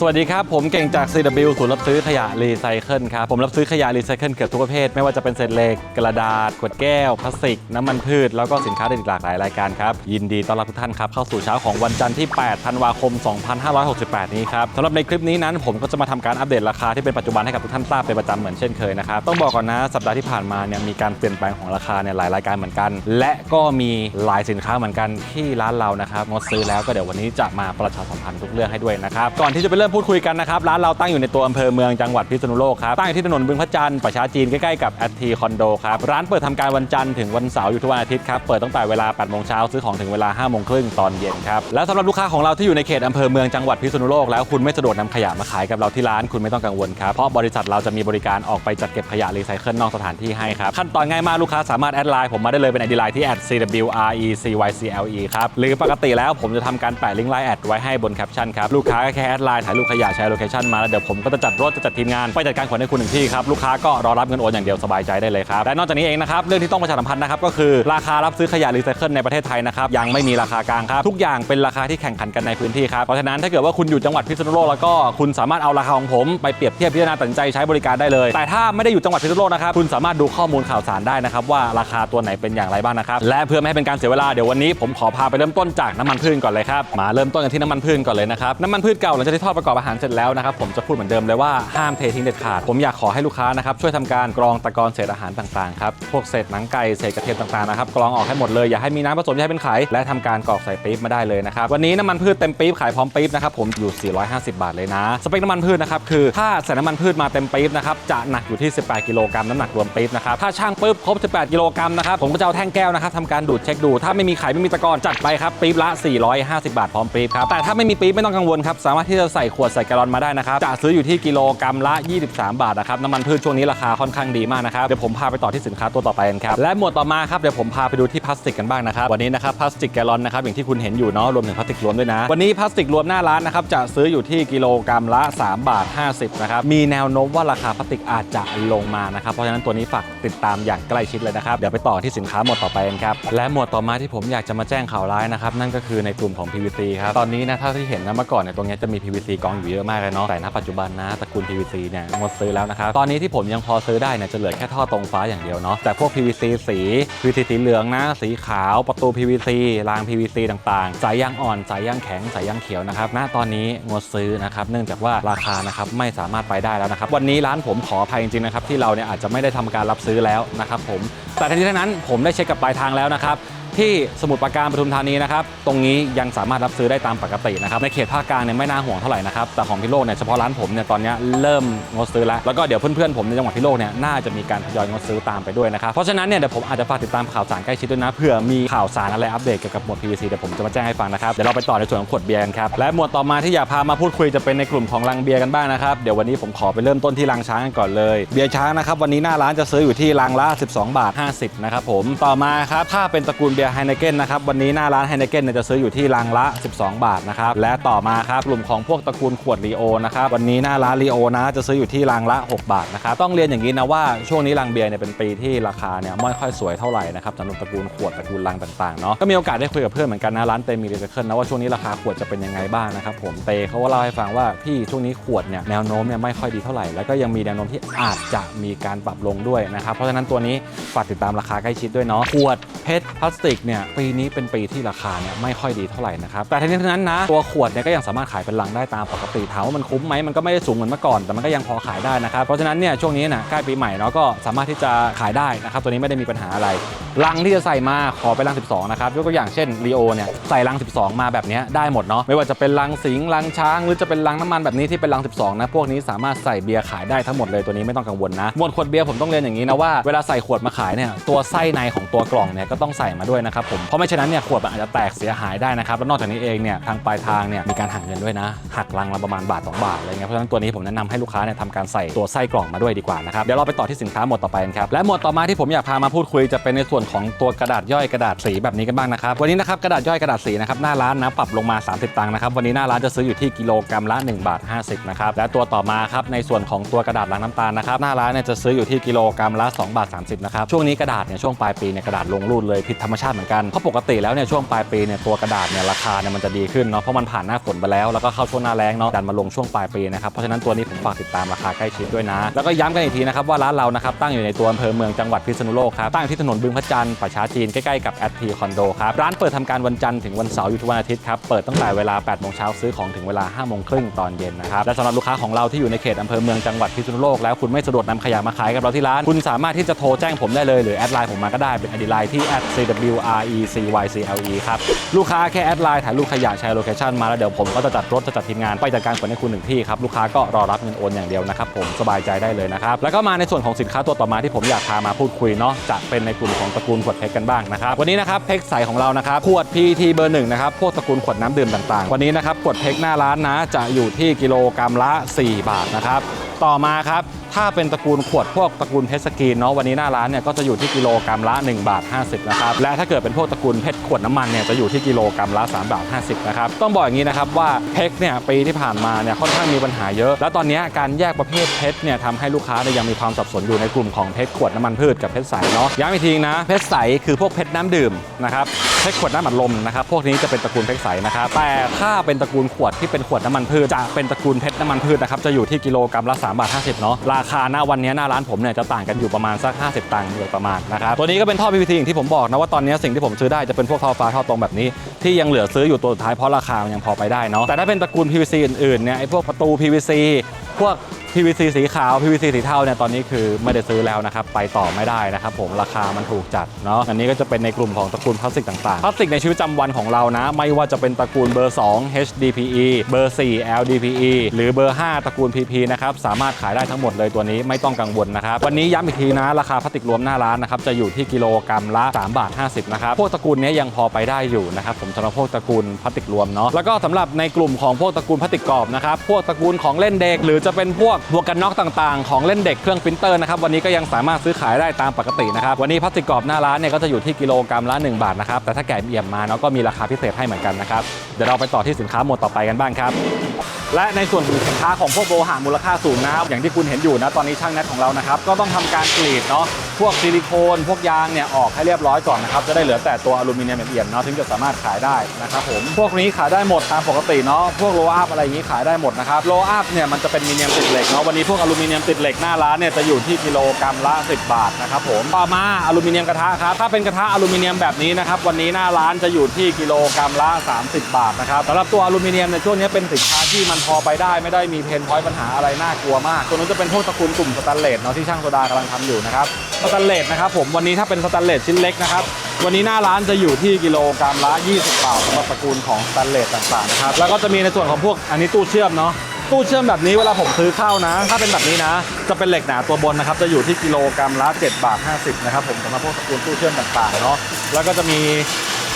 สวัสดีครับ ผมเก่งจาก CW ศูนย์รับซื้อขยะรีไซเคิลครับ ผมรับซื้อขยะรีไซเคิลเกือบทุกประเภท ไม่ว่าจะเป็นเศษเหล็ก กระดาษ ขวดแก้ว พลาสติก น้ำมันพืช แล้วก็สินค้าอื่นหลากหลายรายการครับ ยินดีต้อนรับทุกท่านครับ เข้าสู่เช้าของวันจันทร์ที่ 8 ธันวาคม 2568 นี้ครับสำหรับในคลิปนี้นั้น ผมก็จะมาทำการอัปเดตราคาที่เป็นปัจจุบันให้กับทุกท่านทราบเป็นประจำเหมือนเช่นเคยนะครับ ต้องบอกก่อนนะ สัปดาห์ที่ผ่านมาเนี่ยมีการเปลี่ยนแปลงของราคาเนี่ยหลายรายการเหมือนกัน และก็มีหลายสินค้าเหมือนกันที่ร้านเรานะครับงดซื้อแล้วก็เดี๋ยววันนี้จะมาประชาสัมพันธ์ทุกเรื่องให้ด้วยนะครับก่อนที่จะไปเริ่มพูดคุยกันนะครับ ร้านเราตั้งอยู่ในตัวอำเภอเมืองจังหวัดพิษณุโลกครับ ตั้งอยู่ที่ถนนบึงพระจันทร์ประชาจีนใกล้ๆกับแอททีคอนโดครับ ร้านเปิดทำการวันจันทร์ถึงวันเสาร์อยู่ทุกวันอาทิตย์ครับ เปิดตั้งแต่เวลา8โมงเช้าซื้อของถึงเวลา5โมงครึ่งตอนเย็นครับ และสำหรับลูกค้าของเราที่อยู่ในเขตอำเภอเมืองจังหวัดพิษณุโลกแล้วคุณไม่สะดวกนำขยะมาขายกับเราที่ร้านคุณไม่ต้องกังวลครับ เพราะบริษัทเราจะมีบริการออกไปจัดเก็บขยะรีไซเคิลนอกสถานที่ให้ครับ ขั้นตอนง่ายมากลูกค้าสามารถแอดไลน์ผมมาได้เลยเป็นไอดีไลน์ที่ @cwrecycle ครับ หรือปกติแล้วผมจะทำการแปะลิงก์ไลน์แอดไว้ให้บนแคปชั่นครับ ลูกค้าก็แค่แอดไลน์ถ่ายรูปลูกขยะแชร์โลเคชันมาแล้วเดี๋ยวผมก็จะจัดรถจะจัดทีมงานไปจัดการขนให้คุณถึงที่ครับลูกค้าก็รอรับเงินโอนอย่างเดียวสบายใจได้เลยครับและนอกจากนี้เองนะครับเรื่องที่ต้องประชาสัมพันธ์นะครับก็คือราคารับซื้อขยะรีไซเคิลในประเทศไทยนะครับยังไม่มีราคากลางครับทุกอย่างเป็นราคาที่แข่งขันกันในพื้นที่ครับเพราะฉะนั้นถ้าเกิดว่าคุณอยู่จังหวัดพิษณุโลกแล้วก็คุณสามารถเอาราคาของผมไปเปรียบเทียบพิจารณาตัดสินใจใช้บริการได้เลย แต่ถ้าไม่ได้อยู่จังหวัดพิษณุโลกนะครับคุณสามารถดูข้อมูลข่าวสารได้นะครับว่าราคาตัวไหนเป็นอย่างไรบ้างนะครับและเพื่อไม่ให้เป็นการเสียเวลาเดี๋ยววันนี้ผมขอพาไปเริ่มต้นจากน้ำมันพืชก่อนเลยครับมาเริ่มต้นกันที่น้ำมันพืชก่อนเลยนะครับน้ำมันพืชเก่าหลังจากที่ทอดประกอบอาหารเสร็จแล้วนะครับผมจะพูดเหมือนเดิมเลยว่าห้ามเททิ้งเด็ดขาด ผมอยากขอให้ลูกค้านะครับช่วยทำการกรองตะกอนเศษอาหารต่างๆครับพวกเศษหนังไก่เศษกระเทียมต่างๆนะครับกรองออกให้หมดเลยอย่าให้มีน้ำผสมอย่าให้เป็นไขและทำการกรอกใส่ปี๊บมาได้เลยนะครับวันนี้น้ำมันพืชเต็มปี๊บขายพร้อมปี๊บนะครับผมอยู่ 450 บาทเลยนะ สเปคน้ำมันพืชนะครับคือถ้าใส่น้ำมันพืชมาเต็มปี๊บนะครับจะหนักอยู่ที่ 18 กิโลกรัมน้ำหนักรวมปี๊บนะครับถ้าช่างปุ๊บครบ 18 กิโลกรัมนะครับผมก็จะเอาแท่งแก้วนะครับทำการดูดเช็คดู ถ้าไม่มีไขไม่มีตะกอนจัดไปครับปี๊บละ 450 บาทพร้อมปี๊บครับแต่ถ้าไม่มีปี๊บไม่ต้องกังวลครับสามารถที่จะใส่ขวดใส่แกลลอนมาได้นะครับจะซื้ออยู่ที่กิโลกรัมละ 23 บาทนะครับน้ำมันพืชช่วงนี้ราคาค่อนข้างดีมากนะครับเดี๋ยวผมพาไปต่อที่สินค้าตัวต่อไปกันครับและหมวดต่อมาครับเดี๋ยวผมพาไปดูที่พลาสติกกันบ้างนะครับวันนี้นะครับพลาสติกแกลลอนนะครับอย่างที่คุณเห็นอยู่เนาะรวมถึงพลาสติกรวมด้วยนะวันนี้พลาสติกรวมหน้าร้านนะครับจะซื้ออยู่ที่กิโลกรัมละ 3 บาท 50นะครับมีแนวโน้มว่าราคาพลาสติกอาจจะลงมานะครับเพราะฉะนั้นตัวนี้ฝากติดตามอย่างใกล้ชิดเลยนะครับเดี๋ยวไปต่อที่สินค้าหมวดต่อไปกันครับและหมวดต่อมาที่ผมอยากจะมาแจ้งข่าวร้ายนะครับนั่นก็คือในกลุ่มของ PVC ครับตอนนี้นะเท่าที่เห็นนะเมื่อก่อนเนี่ยตรงนี้จะมี PVC กองอยู่เยอะมากเลยเนาะแต่ณปัจจุบันนะตระกูล PVC เนี่ยงดซื้อแล้วนะครับตอนนี้ที่ผมยังพอซื้อได้เนี่ยจะเหลือแค่ท่อตรงฟ้าอย่างเดียวเนาะแต่พวก PVC สี PVC สีเหลืองนะ สีขาวประตู PVC ราง PVC ต่างๆ สายยางอ่อนสายยางแข็งสายยางเขียวนะครับณตอนนี้งดซื้อนะครับเนื่องจากว่าราคานะครับไม่สามารถไปได้แล้วนะครับวันนี้ร้านผมขออภัยจริงๆนะครับที่เราเนี่ยอาจจะไม่ได้ทำการรับซื้อแล้วนะครับผมแต่ทั้งนี้ทั้งนั้นผมได้เช็คกับปลายทางแล้วนะครับ ที่สมุทรปราการปทุมธานีนะครับ ตรงนี้ยังสามารถรับซื้อได้ตามปกตินะครับ ในเขตภาคกลางเนี่ยไม่น่าห่วงเท่าไหร่นะครับ แต่ของพิโลกเนี่ยเฉพาะร้านผมเนี่ยตอนนี้เริ่มงดซื้อแล้ว แล้วก็เดี๋ยวเพื่อนๆผมในจังหวัดพิโลกเนี่ยน่าจะมีการทยอยงดซื้อตามไปด้วยนะครับ เพราะฉะนั้นเนี่ยเดี๋ยวผมอาจจะฝากติดตามข่าวสารใกล้ชิดด้วยนะ เผื่อมีข่าวสารอะไรอัปเดตเกี่ยวกับหมวด PVC เดี๋ยวผมจะมาแจ้งให้ฟังนะครับ เดี๋ยวเราไปต่อในส่วนของขวดเบียร์กันครับ และหมวดต่อมาที่อยากพามาพูดคุยจะเป็นในกลุ่มของลังเบียร์กันบ้างนะครับ เดี๋ยววันนี้ผมขอไปเริ่มต้นที่ลังช้างกันก่อนเลย เบียร์ช้างนะครับวันนี้หน้าร้านจะซื้ออยู่ที่ลังละ 12 บาท 50 นะครับผม ต่อมาครับถ้าเป็นตระกูลเบียร์ไฮเนเก้นนะครับวันนี้หน้าร้านไฮเนเก้นเนี่ยจะซื้ออยู่ที่ลังละ 12 บาทนะครับและต่อมาครับกลุ่มของพวกตระกูลขวดลีโอนะครับวันนี้หน้าร้านลีโอนะจะซื้ออยู่ที่ลังละ 6 บาทนะครับต้องเรียนอย่างนี้นะว่าช่วงนี้ลังเบียร์เนี่ยเป็นปีที่ราคาเนี่ยไม่ค่อยสวยเท่าไหร่นะครับสำหรับตระกูลขวดตระกูลลังต่างๆเนาะก็มีโอกาสได้คุยกับเพื่อนเหมือนกันนะร้านเตมีรีไซเคิลนะว่าช่วงนี้ราคาขวดจะเป็นยังไงบ้างนะครับผมเตเขาก็เล่าให้ฟังว่าพี่ช่วงนี้ขวดเนี่ยแนวโน้มเนี่ยไม่ค่อยดีเท่าไหร่ แล้วก็ยังมีแนวโน้มที่อาจจะมีการปรับลงด้วยนะครับเพราะฉะนั้นตัวนี้ฝากติดตามราคาใกล้ชิดด้วยเนาะขวดเพชรพลาสติกเนี่ยปีนี้เป็นปีที่ราคาเนี่ยไม่ค่อยดีเท่าไหร่นะครับแต่ทั้งนี้ทั้งนั้นนะตัวขวดเนี่ยก็ยังสามารถขายเป็นลังได้ตามปกติถามว่ามันคุ้มไหมมันก็ไม่ได้สูงเหมือนเมื่อก่อนแต่มันก็ยังพอขายได้นะครับเพราะฉะนั้นเนี่ยช่วงนี้นะใกล้ปีใหม่เนาะก็สามารถที่จะขายได้นะครับตัวนี้ไม่ได้มีปัญหาอะไรลังที่จะใส่มาขอเป็นลัง 12 นะครับยกตัวอย่างเช่นลีโอเนี่ยใส่ลัง 12 มาแบบนี้ได้หมดเนาะไม่ว่าจะเป็นลังสิงลังช้าง หรือจะเป็นลังน้ำมันแบบนี้ที่เป็นลัง 12 นะพวกนี้สามารถใส่เบียร์ขายได้ทั้งหมดเลยตัวนี้ไม่ต้องกังวลนะมวดขวดเบียร์ผมต้องเรียนอย่างนี้นะว่าเวลาใส่ขวดมาขายเนี่ยตัวไส้ในของตัวกล่องเนี่ยก็ต้องใส่มาด้วยนะครับผมเพราะไม่เช่นนั้นเนี่ยขวดมันอาจจะแตกเสียหายได้นะครับแล้วนอกจากนี้เองเนี่ยทางปลายทางเนี่ยมีการหักเงินด้วยนะหักลังละประมาณบาทสองบาทอะไรเงี้ยเพราะฉะนั้นตัวนี้ผมแนะนำให้ลูกค้าเนี่ยทำการใส่ตัวไส้กล่องมาด้วยดีกว่านะครับเดี๋ยวเราไปต่อที่สินค้าหมวดต่อไปกันครับและหมวดต่อมาที่ผมอยากพามาพูดคุยจะเป็นในส่วนของตัวกระดาษย่อยกระดาษสีแบบนี้กันบ้างนะครับวันนี้นะครับกระดาษย่อยกระดาษสีนะครับหน้าร้านนะปรับลงมา 30 ตังค์นะครับวันนี้หน้าร้านจะซื้ออยู่ที่กิโลกรัมละ1บาท50นะครับและตัวต่อมาครับในส่วนของตัวกระดาษล้างน้ำตาลนะครับหน้าร้านเนี่ยจะซื้ออยู่ที่กิโลกรัมละ2บาท30นะครับช่วงนี้กระดาษเนี่ยช่วงปลายปีเนี่ยกระดาษลงรูดเลยผิดธรรมชาติเหมือนกัน เพราะปกติแล้วเนี่ยช่วงปลายปีเนี่ยตัวกระดาษเนี่ยราคาเนี่ยมันจะดีขึ้นเนาะเพราะมันผ่านหน้าฝนไปแล้ว แล้วก็เข้าช่วงหน้าแล้งเนาะดันมาลงช่วงปลายปีนะครับเพราะฉะนั้นตัวนี้ผมฝากติดตามราคาใกล้ชิดด้วยนะ แล้วก็ย้ำกันอีกทีนะครับว่าร้านเรานะครับตั้งอยู่ในตัวอำเภอเมืองจังหวัดพิษณุโลกครับตั้งที่ถนนบึงพระจันทร์ป่าช้าจีนใกล้ๆกับแอดทีคอนโดครับร้านเปิดทำการวันจันทร์ถึงวันเสาร์อยู่ทุกวันอาทิตย์ครับเปิดตั้งแต่เวลา8โมงเช้าซื้อของถึงเวลา5โมงครึ่งตอนเย็นนะครับและสำหรับลูกค้าของเราที่อยู่ในเขตอำเภอเมืองจังหวัดพิษณุโลกแล้วคุณไม่สะดวกนำขยะมาขายกับเราที่ร้านคุณสามารถที่จะโทรแจ้งผมได้เลยหรือแอดไลน์ผมมาก็ได้เป็น ID ไลน์ที่ R E C Y C L E ครับ ลูกค้าแค่แอดไลน์ถ่ายรูปขยะแชร์โลเคชั่นมาแล้วเดี๋ยวผมก็จะจัดรถจะจัดทีมงานไปจัดการขนให้คุณหนึ่งที่ครับ ลูกค้าก็รอรับเงินโอนอย่างเดียวนะครับผมสบายใจได้เลยนะครับ แล้วก็มาในส่วนของสินค้าตัวต่อมาที่ผมอยากพามาพูดคุยเนาะจะเป็นในกลุ่มของตระกูลขวดเพชรกันบ้างนะครับวันนี้นะครับเพชรใสของเรานะครับขวด PT เบอร์หนึ่งนะครับพวกตระกูลขวดน้ำดื่มต่างๆ วันนี้นะครับขวดเพชรหน้าร้านนะจะอยู่ที่กิโลกรัมละ 4 บาทนะครับต่อมาครับ ถ้าเป็นตระกูลขวดพวกตระกูลเพชรสกรีนเนาะวันนี้หน้าร้านเนี่ยก็จะอยู่ที่กิโลกรัมละ1บาท50นะครับและถ้าเกิดเป็นพวกตระกูลเพชรขวดน้ำมันเนี่ยจะอยู่ที่กิโลกรัมละ3บาท50นะครับต้องบอกอย่างนี้นะครับว่าเพชรเนี่ยปีที่ผ่านมาเนี่ยค่อนข้างมีปัญหาเยอะ แล้วตอนนี้การแยกประเภทเพชรเนี่ยทำให้ลูกค้าเนี่ยยังมีความสับสนอยู่ในกลุ่มของเพชรขวดน้ำมันพืชกับเพชรใสเนาะย้ำอีกทีนะเพชรใสคือพวกเพชรน้ำดื่มนะครับเพชรขวดน้ำอัดลมนะครับพวกนี้จะเป็นตระกูลเพชรใสนะครับแต่ถ้าเป็นตระกูลขวดที่เป็นขวดน้ำมันพืชจะเป็นตระกูลเพชรน้ำมันพืชนะครับจะอยู่ที่กิโลกรัมละ3บาท50เนาะราคาหน้าวันนี้หน้าร้านผมเนี่ยจะต่างกันอยู่ประมาณสัก 50 ตังค์โดยประมาณนะครับตัวนี้ก็เป็นท่อ PVC อย่างที่ผมบอกนะว่าตอนนี้สิ่งที่ผมซื้อได้จะเป็นพวกท่อฟ้าท่อตรงแบบนี้ ที่ยังเหลือซื้ออยู่ตัวสุดท้ายเพราะราคามันยังพอไปได้เนาะแต่ถ้าเป็นตระกูล PVC อื่นๆเนี่ยไอ้พวกประตู PVC พวก PVC สีขาว PVC สีเทาเนี่ยตอนนี้คือไม่ได้ซื้อแล้วนะครับไปต่อไม่ได้นะครับผมราคามันถูกจัดเนาะอันนี้ก็จะเป็นในกลุ่มของตระกูลพลาสติกต่างๆพลาสติกในชีวิตประจำวันของเรานะ ไม่ว่าจะเป็นตระกูลเบอร์ 2 HDPE เบอร์ 4 LDPE หรือเบอร์ 5 ตระกูล PP นะครับสามารถขายได้ทั้งหมดเลยตัวนี้ไม่ต้องกังวลนะครับวันนี้ย้ำอีกทีนะราคาพลาสติกรวมหน้าร้านนะครับจะอยู่ที่กิโลกรัมละ3บาท50นะครับพวกตระกูลนี้ยังพอไปได้อยู่นะครับผมสำหรับพวกตระกูลพลาสติกรวมเนาะแล้วก็สำหรับในกลุ่มของพวกตระกูลพลาสติกกรอบนะครับพวกตระกูลของเล่นเด็กหรือจะเป็นพวกหมวกกันน็อกต่างๆ ของเล่นเด็กเครื่องปรินเตอร์นะครับวันนี้ก็ยังสามารถซื้อขายได้ตามปกตินะครับวันนี้พลาสติกกรอบหน้าร้านเนี่ยก็จะอยู่ที่กิโลกรัมละ1บาทนะครับแต่ถ้าแกะเอี่ยมมาเนาะก็มีราคาพิเศษให้เหมือนกันนะครับเดี๋ยวเราไปต่อที่สินค้าหมวดต่อไปกันบ้างครับและในส่วนของสินค้าของพวกโบหามูลค่าสูงนะครับอย่างที่คุณเห็นอยู่นะตอนนี้ช่างแนทของเรานะครับก็ต้องทำการกรีดเนาะ พวกซิลิโคนพวกยางเนี่ยออกให้เรียบร้อยก่อนนะครับจะได้เหลือแต่ตัวอลูมิเนียมเอี่ยมๆเนาะถึงจะสามารถขายได้นะครับผมพวกนี้ขายได้หมดตามปกติเนาะพวกโลอัพอะไรอย่างนี้ขายได้หมดนะครับโลอัพเนี่ยมันจะเป็นมีเนียมติดเหล็กเนาะวันนี้พวกอลูมิเนียมติดเหล็กหน้าร้านเนี่ยจะอยู่ที่กิโลกรัมละ 10 บาทนะครับผมต่อมาอลูมิเนียมกระทะครับถ้าเป็นกระทะอลูมิเนียมแบบนี้นะครับวันนี้หน้าร้านจะอยู่ที่กิโลกรัมละ 30 บาทนะครับสำหรับตัวอลูมิเนียมในช่วงนี้เป็นสินค้าที่มันพอไปได้ไม่ได้มีเพนพอยต์ปัญหาอะไรน่ากลัวมากตัวนู้นจะเป็นพวกตระกูลกลุ่มสแตนเลสเนาะที่ช่างโซดากำลังทำอยู่นะครับ สแตนเลสนะครับผมวันนี้ถ้าเป็นสแตนเลสชิ้นเล็กนะครับ วันนี้หน้าร้านจะอยู่ที่กิโลกรัมละ 20 บาทสำหรับตระกูลของสแตนเลสต่างๆนะครับแล้วก็จะมีในส่วนของพวกอันนี้ตู้เชื่อมเนาะตู้เชื่อมแบบนี้เวลาผมซื้อเข้านะ ถ้าเป็นแบบนี้นะ จะเป็นเหล็กหนาตัวบนนะครับ จะอยู่ที่กิโลกรัมละ7บาท50นะครับผมสำหรับพวกตระกูลตู้เชื่อมต่างๆเนาะแล้วก็จะมี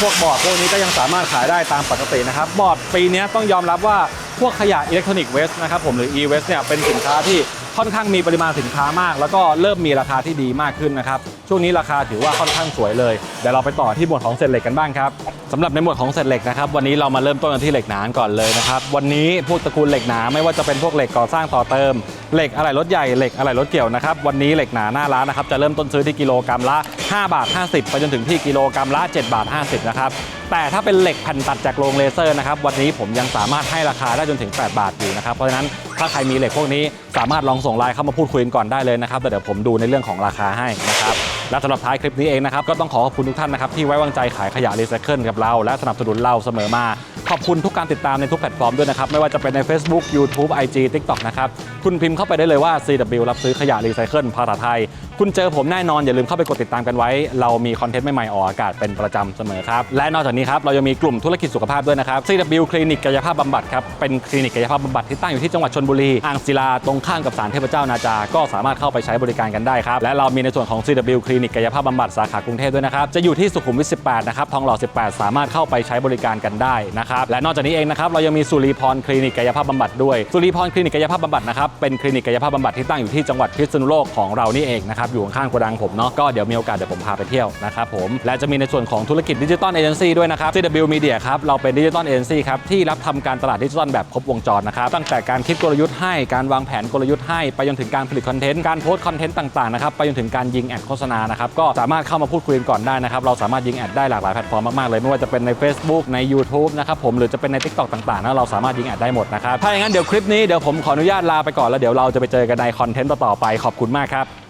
พวกบอร์ดพวกนี้ก็ยังสามารถขายได้ตามปกตินะครับ บอร์ดปีนี้ต้องยอมรับว่าพวกขยะอิเล็กทรอนิกส์เวสนะครับผมหรือ e-waste เนี่ยเป็นสินค้าที่ ค่อนข้างมีปริมาณสินค้ามาก แล้วก็เริ่มมีราคาที่ดีมากขึ้นนะครับ ช่วงนี้ราคาถือว่าค่อนข้างสวยเลยเดี๋ยวเราไปต่อที่หมวดของเศษเหล็กกันบ้างครับสำหรับในหมวดของเศษเหล็กนะครับวันนี้เรามาเริ่มต้นกันที่เหล็กหนาก่อนเลยนะครับวันนี้พวกตระกูลเหล็กหนาไม่ว่าจะเป็นพวกเหล็กก่อสร้างต่อเติมเหล็กอะไหล่รถใหญ่เหล็กอะไหล่รถเกี่ยวนะครับวันนี้เหล็กหนาหน้าร้านนะครับจะเริ่มต้นซื้อที่กิโลกรัมละ5บาท50 ไปจนถึงที่กิโลกรัมละ7บาท50นะครับ แต่ถ้าเป็นเหล็กแผ่นตัดจากโรงเลเซอร์นะครับวันนี้ผมยังสามารถให้ราคาได้จนถึง 8 บาทอยู่นะครับเพราะฉะนั้นถ้าใครมีเหล็กพวกนี้สามารถลองส่งไลน์เข้ามาพูดคุยกันก่อนได้เลยนะครับแต่เดี๋ยวผมดูในเรื่องของราคาให้นะครับและสำหรับท้ายคลิปนี้เองนะครับก็ต้องขอขอบคุณทุกท่านนะครับที่ไว้วางใจขายขยะรีไซเคิลกับเราและสนับสนุนเราเสมอมาขอบคุณทุกการติดตามในทุกแพลตฟอร์มด้วยนะครับไม่ว่าจะเป็นใน Facebook YouTube IG TikTok นะครับคุณพิมพ์เข้าไปได้เลยว่า CW รับซื้อขยะรีไซเคิลภาษาไทยคุณเจอผมแน่นอนอย่าลืมเข้าไปกดติดตามกันไว้ เรามีคอนเทนต์ใหม่ๆออกอากาศเป็นประจำเสมอครับและนอกจากนี้ครับเรายังมีกลุ่มธุรกิจสุขภาพด้วยนะครับ CW คลินิกกายภาพบำบัดครับเป็นคลินิกกายภาพบำบัดที่ตั้งอยู่ที่จังหวัดชลบุรีอ่างศิลาตรงข้ามกับศาลเทพเจ้านาจา ก็สามารถเข้าไปใช้บริการกันได้ครับและเรามีในส่วนของ CW คลินิกกายภาพบำบัดสาขากรุงเทพด้วยนะครับจะอยู่ที่สุขุมวิท 18 นะครับทองหล่อ 18 สามารถเข้าไปใช้บริการกันได้นะครับและนอกจากนี้เองนะครับเรายังมีสุรีพรคลินิกกายภาพบำบัดด้วยสุรีพรคลินิกกายภาพบำบัดนะครับเป็นคลินิกกายภาพบำบัดที่ตั้งอยู่ที่จังหวัดพิษณุโลกของเรานี่เองนะครับนะครับอยู่ข้างๆโกดังผมเนาะก็เดี๋ยวมีโอกาสเดี๋ยวผมพาไปเที่ยวนะครับผมและจะมีในส่วนของธุรกิจดิจิตอลเอเจนซี่ด้วยนะครับ CW Media ครับเราเป็นดิจิตอลเอเจนซี่ครับที่รับทำการตลาดดิจิตอลแบบครบวงจรนะครับตั้งแต่การคิดกลยุทธ์ให้การวางแผนกลยุทธ์ให้ไปจนถึงการผลิตคอนเทนต์การโพสต์คอนเทนต์ต่างๆนะครับไปจนถึงการยิงแอดโฆษณานะครับก็สามารถเข้ามาพูดคุยกันก่อนได้นะครับเราสามารถยิงแอดได้หลากหลายแพลตฟอร์มมากๆเลยไม่ว่าจะเป็นใน Facebook ใน YouTube นะครับผมหรือจะเป็นใน TikTok ต่างๆนะเราสามารถยิงแอดได้หมดนะครับถ้าอย่างนั้นเดี๋ยวคลิปนี้เดี๋ยวผมขออนุญาตลาไปก่อนแล้วเดี๋ยวเราจะไปเจอกันในคอนเทนต์ต่อๆไปขอบคุณมากครับ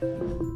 Thank you.